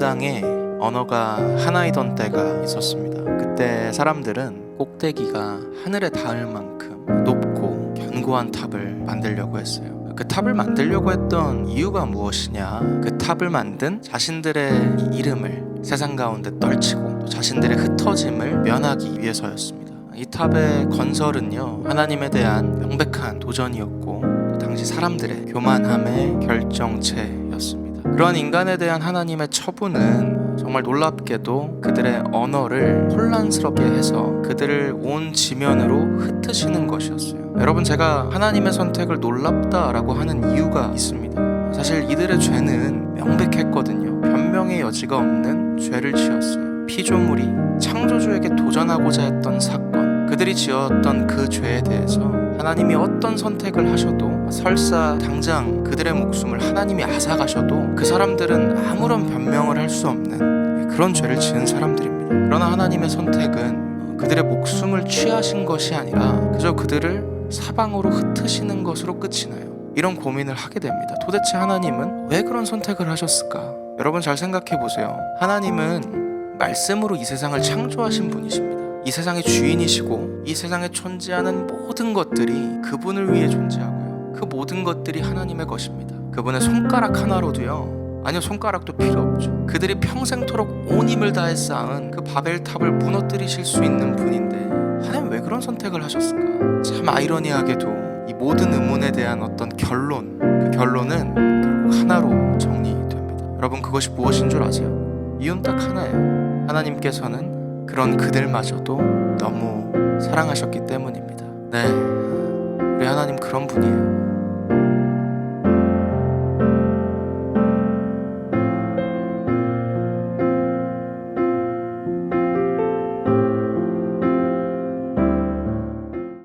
땅에 언어가 하나이던 때가 있었습니다. 그때 사람들은 꼭대기가 하늘에 닿을 만큼 높고 견고한 탑을 만들려고 했어요. 그 탑을 만들려고 했던 이유가 무엇이냐? 그 탑을 만든 자신들의 이 이름을 세상 가운데 떨치고 또 자신들의 흩어짐을 면하기 위해서였습니다. 이 탑의 건설은요 하나님에 대한 명백한 도전이었고 또 당시 사람들의 교만함의 결정체였습니다. 그러한 인간에 대한 하나님의 처분은 정말 놀랍게도 그들의 언어를 혼란스럽게 해서 그들을 온 지면으로 흩으시는 것이었어요. 여러분 제가 하나님의 선택을 놀랍다라고 하는 이유가 있습니다. 사실 이들의 죄는 명백했거든요. 변명의 여지가 없는 죄를 지었어요. 피조물이 창조주에게 도전하고자 했던 사건, 그들이 지었던 그 죄에 대해서 하나님이 어떤 선택을 하셔도 설사 당장 그들의 목숨을 하나님이 앗아가셔도 그 사람들은 아무런 변명을 할 수 없는 그런 죄를 지은 사람들입니다. 그러나 하나님의 선택은 그들의 목숨을 취하신 것이 아니라 그저 그들을 사방으로 흩으시는 것으로 끝이 나요. 이런 고민을 하게 됩니다. 도대체 하나님은 왜 그런 선택을 하셨을까? 여러분 잘 생각해 보세요. 하나님은 말씀으로 이 세상을 창조하신 분이십니다. 이 세상의 주인이시고 이 세상에 존재하는 모든 것들이 그분을 위해 존재하고요. 그 모든 것들이 하나님의 것입니다. 그분의 손가락 하나로도요. 아니요 손가락도 필요 없죠. 그들이 평생토록 온 힘을 다해 쌓은 그 바벨탑을 무너뜨리실 수 있는 분인데 하나님 왜 그런 선택을 하셨을까? 참 아이러니하게도 이 모든 의문에 대한 어떤 결론 그 결론은 결국 하나로 정리됩니다. 여러분 그것이 무엇인 줄 아세요? 이유는 딱 하나예요. 하나님께서는 그런 그들마저도 너무 사랑하셨기 때문입니다. 네, 우리 하나님 그런 분이에요.